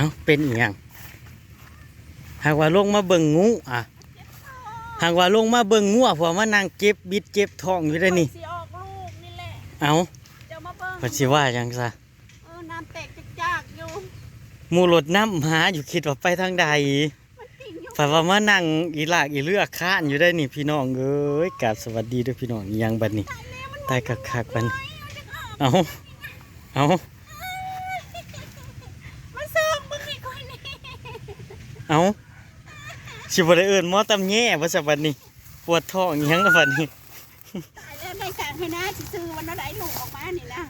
เอาเป็นอีหยังหากว่าลงมาเบิ่งงูอะหากว่าลงมาเบิ่งงูอะเพราะมานั่งเจ็บบิดเจ็บท้องอยู่ได้นี่สิออกลูกนี่แหละเอาเดี๋ยวมาเบิ่งเพิ่นสิว่าจังซะเออน้ำแตกจากๆอยู่หมู่รถน้ำหาอยู่คิดว่าไปทางใดมันติ่งอยู่ฝันว่ามานั่งอีหลากอีเลือกค้านอยู่ได้นี่พี่น้องเอ้ยกราบสวัสดีด้วยพี่น้องอีหยังบัดนี้ตายคักๆบัดนี้เอาเอา มันเสื่อมมึงนี่ก่อนนี่ เอา สิบ่ได้เอิ้นหมอตำแย่ว่าซะบัดนี้ ปวดท้องอีหยังบัดนี้ ตายแล้วได้การให้นะสิซื้อวันนั้นได้ลูกออกมานี่นะ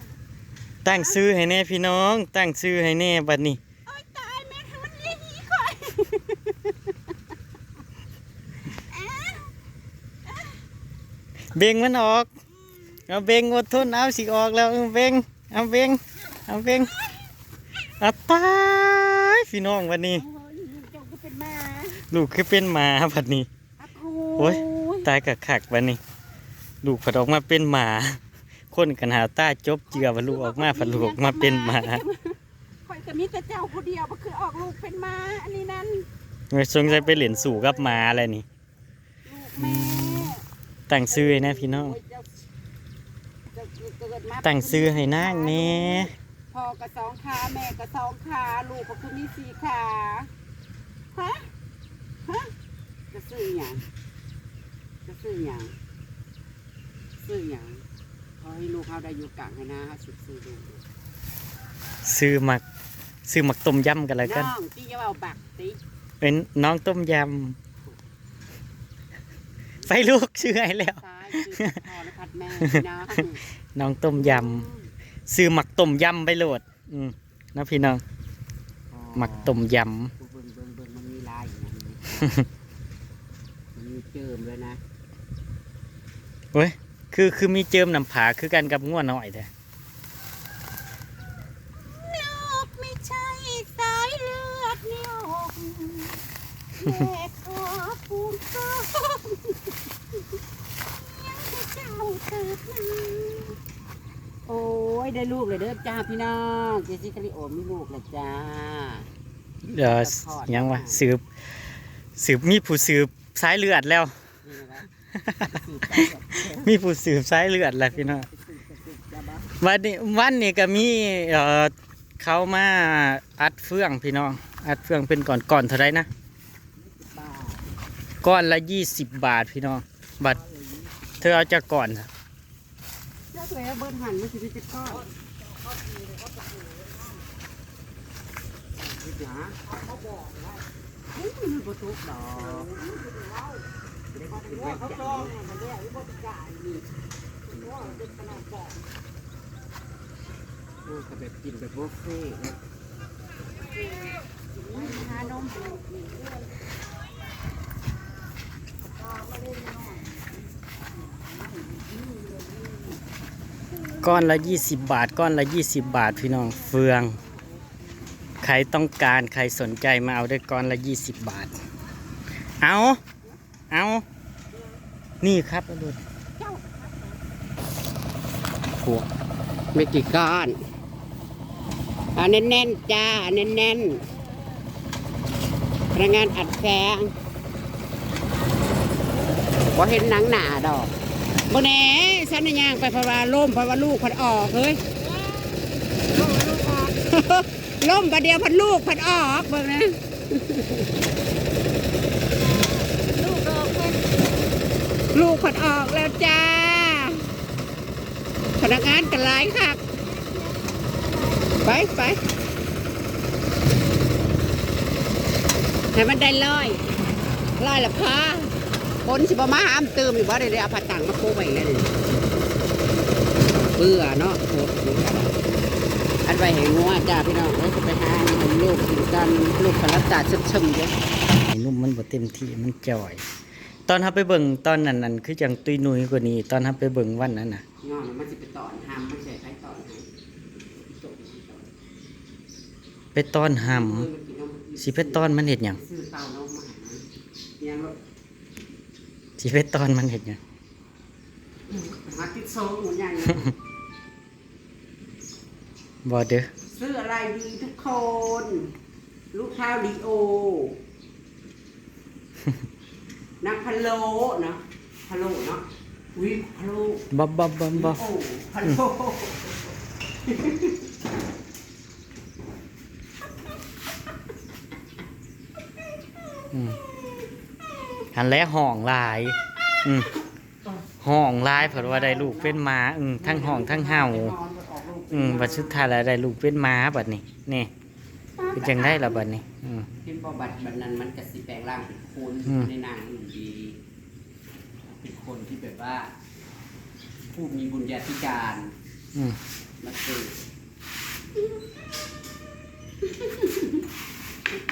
ตั้งชื่อให้แน่พี่น้อง ตั้งชื่อให้แน่บัดนี้ โอ้ยตายแม่ทำมันเลี้ยงหีก่อนเบ่งมันออก เอาเบ่งอดทนเอาสิออกแล้วเอาเบ่งเอาเบ่งเอาเบ่งเอาตายพี่น้องวันนี้ โอ้ยเจ้าก็เป็นหมา ลูกคือเป็นหมาบัดนี้อะโโอ้ย ตายกะขักวันนี้ ลูกผัดออกมาเป็นหมา คนกันหาตาจบเจือว่าลูกออกมาผัดลูกออกมาเป็นหมาข่อยก็มีแต่เจ้าผู้เดียวก็คือออกลูกเป็นหมาอันนี้นั่นไม่สงสัยไปเหรียญสู่กับหมาอะไรนี่ ลูกแม่ตั้งซื้อให้นะพี่น้อง โยเจ้าเจ้าเกิดมาตั้งซื้อให้นางแน่พ่อก็สองขาแม่ก็สองขาลูกก็คือมีสี่ขาฮะฮะ จะซื้อหยังจะซื้อหยังซื้อหยังขอให้ลูกเขาได้อยู่กลางให้นะสุดซื้อลูกซื้อหมักซื้อหมักต้มยำกันแล้วกันน้องที่จะเอาบักติเป็นน้องต้มยำไปลูกซื้อให้แล้วซ้ายคือพ่อและพัดแม่พี่น้องน้องต้มยำซื้อหมักต้มยำไปโหลด อืมนะพี่น้องหมักต้มยเบิ่งเบิ่งเบิ่งมันมีลายอย่างนี้มันมี เจิมด้วยนะเว้ยคือคือมีเจิมน้ำผาคือกันกับง่วนหน่อยแต่ลูกไม่ใช่สายเลือดนิยมแม่ขอภูมิต้อยังให้เจ้าเกิดมาโอ้ยได้ลูกเลยเด้อจ้าพี่น้องเจสซี่คาริโอมีลูกเลยจ้า เดี๋ยวยังวะสืบสืบมีผู้สืบ สายเลือดแล้วนี่นะมีผู้สืบสายเลือดแล้วพี่น้องวันนี้วันนี้ก็มีเอ่อเขามาอัดเฟืองพี่น้องอัดเฟืองเป็นก่อนก่อนเท่าไรนะบ้าก้อนละยี่สิบบาทพี่น้องบัตรเธอเอาจากก่อนน่ะเจ้าเลยเบิ้ลหันมาสิบเจ็ดก้อน หาเขาบอกว่ามันประตูดอกเขาจองมันเนี่ยวิบจ่ายนี่ว่าเป็นขนาดบอกโอ้ก็แบบกินแบบบุฟเฟ่ต์นะหานมก้อนละยี่สิบบาท ก้อนละยี่สิบบาท พี่น้องเฟือง ใครต้องการใครสนใจมาเอาได้ก้อนละยี่สิบบาท เอา เอา นี่ครับดูพวไม่กี่ก้อนเอาแน่นๆจ้าแน่นๆพนักงานอัดแสงพอเห็นหนังหนาดอกบนแหน่ฉันน่ะย่างไปเพราะว่าล่มเพราะว่าลูกพัดออกเฮ้ย ล่มประเดียวพัดลูกพัดออกเบิ่งนะลูกพัดออกแล้วจ้า พนักงานกันหลายค่ะไปไปให้มันได้ร้อยร้อยละพาคนสิบมาห้ามเติมอยู่ว่าได้ได้เอาผ้าตังมาโค้ไว้เลยเบื่อเนาะโคตร อันไปเห็นงัวจ้าพี่น้องเราจะไปหาให้ลูกกินกันลูกพลัดตาซึมซึมๆเด้อไอ้นุ่มมันบ่เต็มที่มันจ่อย ตอนทับไปเบิ่งตอนนั้นนั่นคือจังตุยนุยกว่านี้ ตอนทับไปเบิ่งวันนั้นน่ะงอนมันจะไปตอนหามมันใส่ไปตอนหามไปตอนหเออมันกินนมำสิไปตอนมันเห็ดหยังซื้อเต้านมมาให้มันยังลูกสิไปตอนมันเห็ดหยังหาติดโซ่หมุนให ญ่บ่เด้อซื้ออะไรดีทุกคนบลูกข้าวลีโอนักพะโล้เนาะพะโล้เนาะอุ้ยพะโล้บ๊อบบ๊อบบ๊อบบ๊อบโอ้พะโล้อืมอันแรกห้องหลายอืมห้องหลายเพราะว่าได้ลูกเป็นหมาอืมทั้งห้องทั้งเห่า อืมบัดสุดท้ายแล้วได้ลูกเป็นหมาบัดนี้นี่เป็นจังได้ละบัดนี้ อืม เป็นบบัดบัดนั้นมันกระสิแปลงร่างเป็นคนอืม ในนางหนุ่มดี เป็นคนที่แบบว่า ผู้มีบุญญาธิการอืมมาเกิดสิ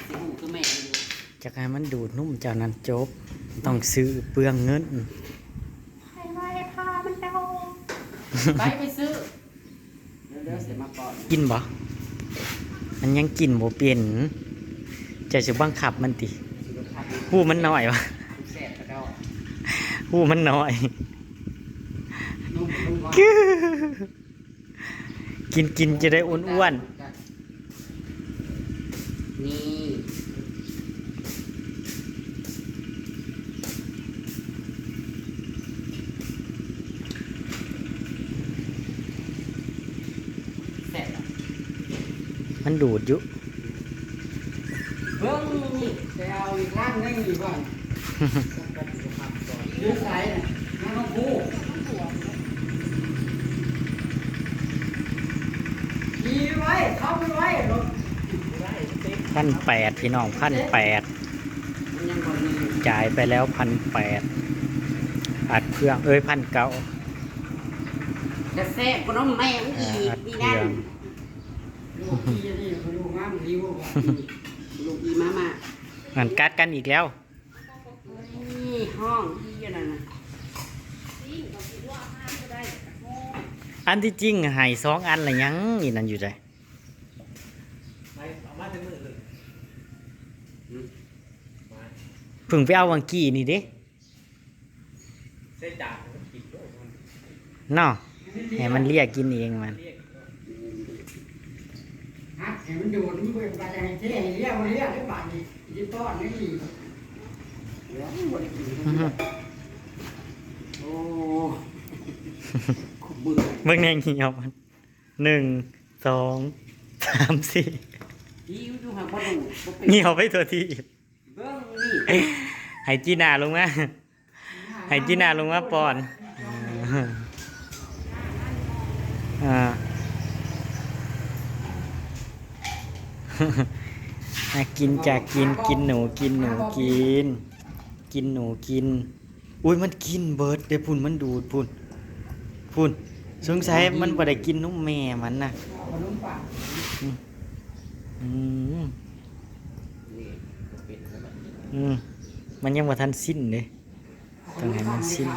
หูคือแม่อยู่จากให้มันดูดนุ่มเจ้านั้นจบ ต้องซื้อเปลืองเงินให้ไว้พามันเดาไปไปซื้อเดี๋ยวเดี๋ยวเสียมาก่อนกินบ่มันยังกินบ่เป็นเจะสิบังคับมันติสุขภาพหูมันน้อยวะแซ่บกระเดาหูมันน้อยนุ่มนุ่มก่อนกินกินจะได้อ้วนนี่แซ่บอะ ๆ มันดูดอยู่เบิ้งนี่ไปเอาอีกร้านหนึงดีกว่ายืดสายน่ะน้ำพูขี่ไว้เข้าไปไว้รถพันแปดพี่น้องพันแปดมันยังบ่มีจ่ายไปแล้วพันแปดอัดเครื่องเอ้ยพันเก้า จะแซ่บกว่าน้องแม่งอ่าอีกอัดนี่เคนั่รื่นองลูกพี่ นี่ลูกงามดีว่ะลูกอีมามาอันกัดกันอีกแล้ว นี่ห้องที่ยันน่ะอันที่จริงให้สองอันละไรยังนี่นั่นอยู่ใจพึ่งไปเอาวังกี้นี่เด้เนาะให้มันเรียกกินเองมัน เรียกฮะเห็นมันดูดมันเป็นอะไรที่ไหนเรียกมันเรียกได้บาทนี่ยี่ต้อนนี่เดี๋ยวบ่ได้กินอื้อหือโอ้ขุบเบื่อเบิ่งในเหี่ยวมันหนึ่งสองสามสี่หิวอยู่หาบ่ดูบ่เป็นเหี่ยวไปตัวที่เบิ่งนี่ให้จีน่าลงมาให้จีน่าลงมาป้อนอ่ อะกินจากกินกินหนูกินหนูกิน กินหนูกิน อุ้ยมันกินเบิร์ดเดี๋ยวพุ่นมันดูดพุ่นพุ่นสงสัยมันบ่ได้กินนมแม่มันนะขนมปังอืมนี่บ่เป็นแล้วบัดนี้อืมมันยังบ่ทันสิ้นเลยต้องให้มันสิ้น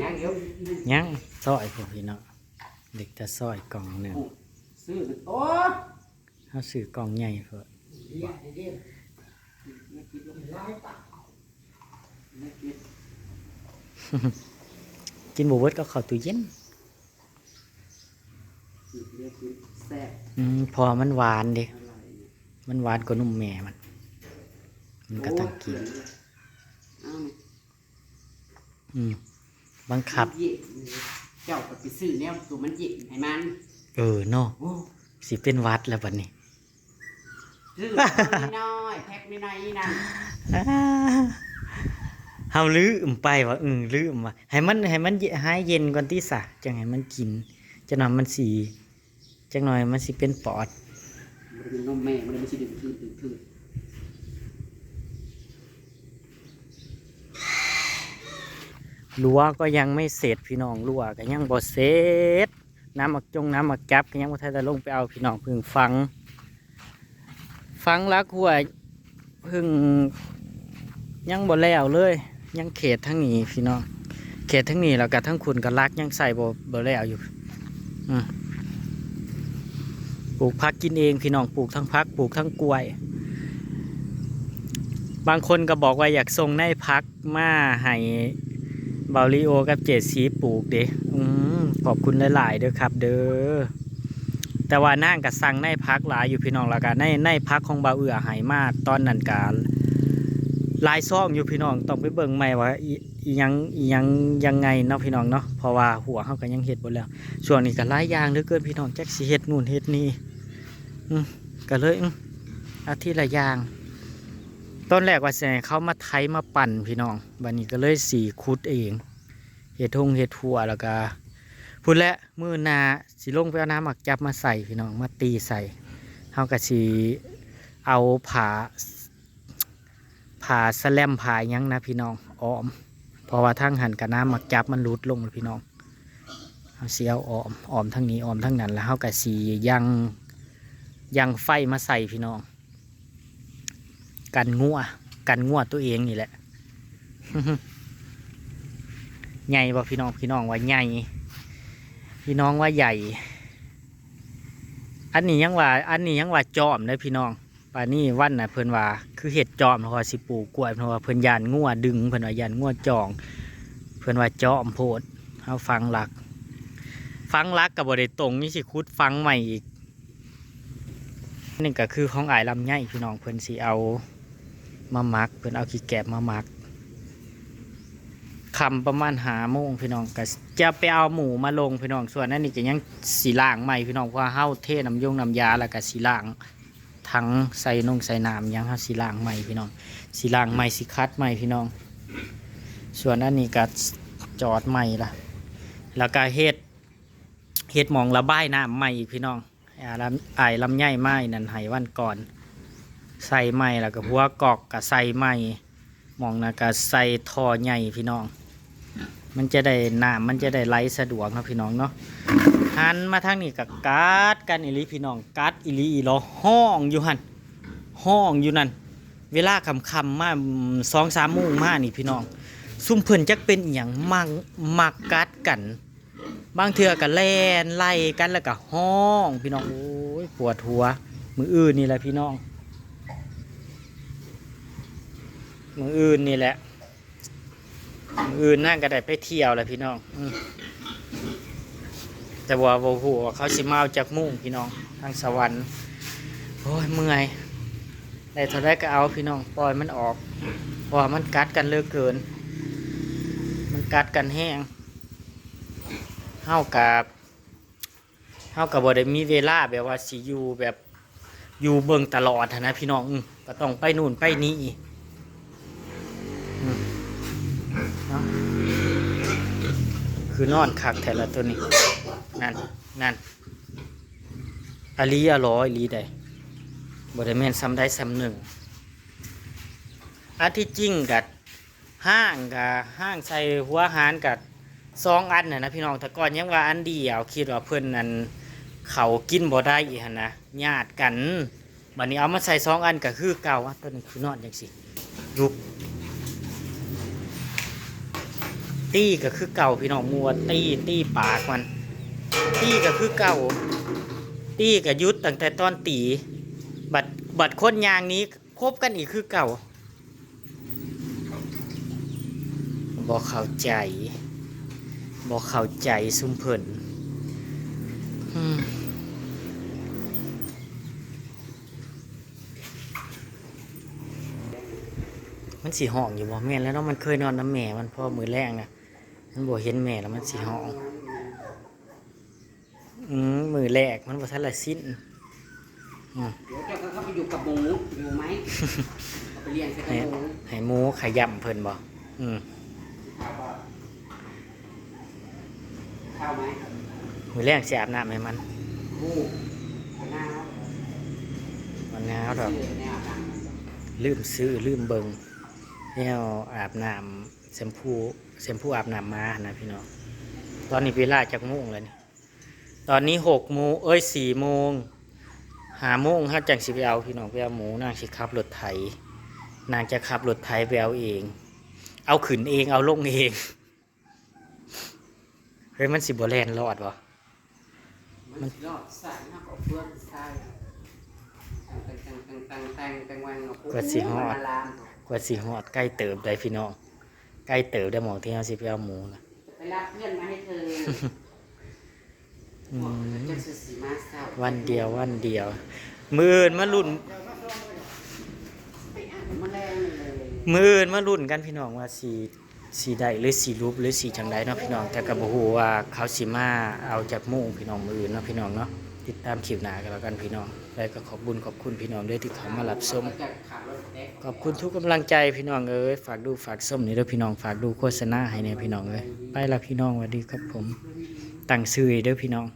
ยังยังซอยพวกพี่เนาะ เด็กจะซอยกล่องหนึ่งซื้อโอ้เขาซื้อกล่องใหญ่เพื่อเรียกเรียกไม่คิดว่าร้อยปากไม่คิดกินบวเบิดก็เข้าตู้เย็นเรียกกินแซ่บอืมพอมันหวานเดิอร่อยเนี่ยมันหวานกว่านุ่มแม่มัน มันก็ต้องกินอ้าวอืมบังคับ เย็นเจ้าก็ไปซื้อแนวตัวมันเย็นให้มันเออเนาะโอ้สิเป็นหวัดแล้วบัดนี้ซื้อน้อยๆแพ็คน้อยๆนี่นะอ้าเฮาลืมไปว่าอือลืมว่าให้มันให้มันเยหายเย็นก่อนที่สะจังให้มันกินจังหน่อยมันสีจังหน่อยมันสิเป็นปอด มันเป็นนมแม่มันเลยไม่ใช่ดื่มทื่อดื่มทื่อ รั้วก็ยังไม่เสร็จพี่น้องรั้วก็ยังบ่เสร็จน้ำหมักจงน้ำหมักจับก็ยังบ่ทันได้ลงไปเอาพี่น้องเพิ่งฟัง ฟังลักหัวเพิ่งยังบ่แล้วเลย ยังเขตทั้งนี้พี่น้องเขตทั้งนี้แล้วก็ทั้งคุณก็ลักยังใส่บ่บ่แล้วอยู่อปลูกพักกินเองพี่น้องปลูกทั้งพักปลูกทั้งกล้วย บางคนก็บอกว่าอยากส่งในพักมาให้ บาลิโอกับเจดสีปลูกเด้อืมขอบคุณหลายๆเด้อครับ เด้อแต่ว่านางก็สั่งในพักหลายอยู่พี่น้องแล้วก็ในในพักของบาเอือหายมาตอนนั้นก็หลายซ่องอยู่พี่น้องต้องไปเบิ่งใหม่ว่ายังยังยังไงเนาะพี่น้องเนาะเพราะว่าหัวเฮาก็ยังเฮ็ดบ่แล้วช่วงนี้ก็หลายอย่างเหลือเกินพี่น้องแจักสิเฮ็ดนู่นเฮ็ดนี่ก็เลยอืมอาทิตย์ละอย่าง ต้นแรกว่าแสิให้เขามาไถมาปั่นพี่น้องบัดนี้ก็เลยสีขุดเองเฮ็ดทงเฮ็ดหัวแล้วก็พุ่นและมือนาสิลงไปเอาน้ำหมักจับมาใส่พี่น้องมาตีใส่เฮาก็สิเอาผาผาสแลมผายังนะพี่น้องอ้อมเพราะว่าทางหันกับน้ำหมักจับมันหลุดลงเลยพี่น้องเอาเสียวออมออมทั้งนี้ออมทั้งนั้นแล้วเขากับสียังยังไฟมาใส่พี่น้อง กันงัวกันงัวตัวเองนี่แหละใหญ่บ่พี่น้องพี่น้องว่าใหญ่พี่น้องว่าใหญ่ อันนี้ยังว่า อันนี้ยังว่าจอมเลยพี่น้องป่านี้วันน่ะเพิ่นว่า คือเห็ดจอมเพราะว่าสิปลูกกล้วยเพราะว่าเพิ่นยานงัวดึงเพิ่นว่ายานงัวจอง เพิ่นว่าจอมโพดเฮาฟังหลัก ฟังรักกับบริตรงนี่สิคุดฟังใหม่อีกนี่ก็คือของอายลำไยพี่น้องเพิ่นสิเอา มามักเพิ่อนเอาขี้แกบมามักคำประมาณหาโมงพี่น้องก็จะไปเอาหมูมาลงพี่น้องส่วนนั้นนี่ก็ยังสีล่างใหม่พี่น้องเพราะว่าเฮาเทน้ำยงน้ำยาแล้วก็สีล่างทั้งใส่นงใส่น้ำยังเฮาสีล่างใหม่พี่น้องสีล่างใหม่สีคัดใหม่พี่น้อง ส่วนอันนี้ก็จอดใหม่ละแล้วก็เฮ็ดเฮ็ดมองระบายน้ำใหม่อีกพี่น้องอ่าลำไอายลำไยไม้นั่นให้วันก่อน ใส่ไม้แล้วก็หัวกอกก็ใส่ไม้หมองนะก็ใส่ท่อใหญ่พี่น้อง มันจะได้น้ำมันจะได้ไหลสะดวกนะพี่น้องเนาะหันมาทางนี้กับกัดกันอิลีพี่น้องกัดอิลีอีหลอห้องอยู่หันห้องอยู่นั่นเวลาคำคำมาสองสามโมงมานี่พี่น้อง ซุ่มเพิ่นจักเป็นอย่างมังมักกัดกัน บางเทื่อก็แล่นไล่กันแล้วก็ห้อง พี่น้องโอ้ยปวดหัวมืออื่นนี่แหละพี่น้อง มืออื่นนี่แหละ มืออื่นนั่งก็ได้ไปเที่ยวแหละพี่น้องอแต่ว่าโวหัวาเขาสิมาเอาจากมุ่งพี่น้อง ทางสวรรค์โอ้ยเมื่อยได้เท่าไรก็เอาพี่น้องปล่อยมันออกเพราะมันกัดกันเลือกเกิน มันกัดกันแห้งเฮากับเฮากับบ่ได้มีเวลาแบบว่าสิอยู่แบบอยู่เบิ่งตลอดนะพี่น้องก็ต้องไปนู่นไปนี่ คือนอนคักแต่ละตัวนี้ นั่นนั่นอลีอร้อยลีใดบ่ได้แม่นซ้ำได้ซ้ำหนึ่งอันที่จริงกัดห้างกับห้างใส่หัวหารกัดสองอันน่ะนะพี่น้องแต่ก่อนยังว่าอันเดียวคิดว่าเพื่อนนั้นเขากินบ่ได้อีหันะญาติกันบัดนี้เอามาใส่สองอันก็คือเก่าว่าตัวนี้คือนอนจังสิยุบ ตี้ก็คือเก่าพี่น้องมัวตี้ตี้ปากมัน ตี้ก็คือเก่า ตี้ก็ยุดตั้งแต่ตอนตี บัดบัดคนยางนี้คบกันอีกคือเก่าบ่เข้าใจบอกเข้าใจซุ่มเพิ่นมันสีห้องอยู่บ่แม่นแล้วเนาะมันเคยนอนน้ำแม่มันพอมือแรกนะ มันบ่เห็นแม่แล้วมันสีห้องอืมมือแรกมันบ่ทันละสิ้นเดี๋ยวเจ้าก็เข้าไปอยู่กับหมูอยู่ไหมเอาไปเลี้ยงใส่กับให้หมูให้หมูขยำเพิ่นบ่อืมเข้าไหมมือแรกสิอาบน้ำให้มันหมูหน้ามันหนาวดอกเสือแนวหนังลืมซื้อลืมเบิงแนวอาบน้ำแชมพู แชมพูอาบน้ำมานะพี่น้องตอนนี้เวลาจากโมงแล้วนี่ตอนนี้หกโมงเอ้ยสี่โมงหาโมงถ้าจังสิไปเอาพี่น้องไปเอาหมูนางสิขับรถไถนางจะขับรถไถไปเอาเอง เอาขืนเองเอาลงเองเฮ้ยมันสิบแลนรอดวะมันยอดสายนะก็เฟื่องใช่ตังตังตังตังตังตังวันเาปุ๊บมันลามกว่าสิหอดใกล้เติบได้พี่น้อง ใกล้เติบได้หมองที่เขาสิไปเอาหมูนะไปรับเพื่อนมาให้เธออืมจังสิสิมาเศร้าวันเดียววันเดียว มืออื่นมารุ่นไปอ่านมาแรงเลยมืออื่นมารุ่นกันพี่น้องว่าสีสีใดหรือสีรูปหรือสีจังไดเนาะพี่น้องแต่ก็บ่ฮู้ว่าเขาสิมาเอาจากหมู่พี่น้องมืออื่นเนาะพี่น้องเนาะติดตามคลิปหน้ากันแล้วกันพี่น้อง แล้วก็ขอบบุญขอบคุณพี่น้องด้วยที่เขามารับชมจะขับรถเด็กขอบคุณทุกกำลังใจพี่น้องเอ้ยฝากดูฝากส้มนี่เด้อพี่น้องฝากดูโฆษณาให้เนี่ยพี่น้องเอ้ยไปละพี่น้องสวัสดีครับผมตั้งซื่อเด้อพี่น้อง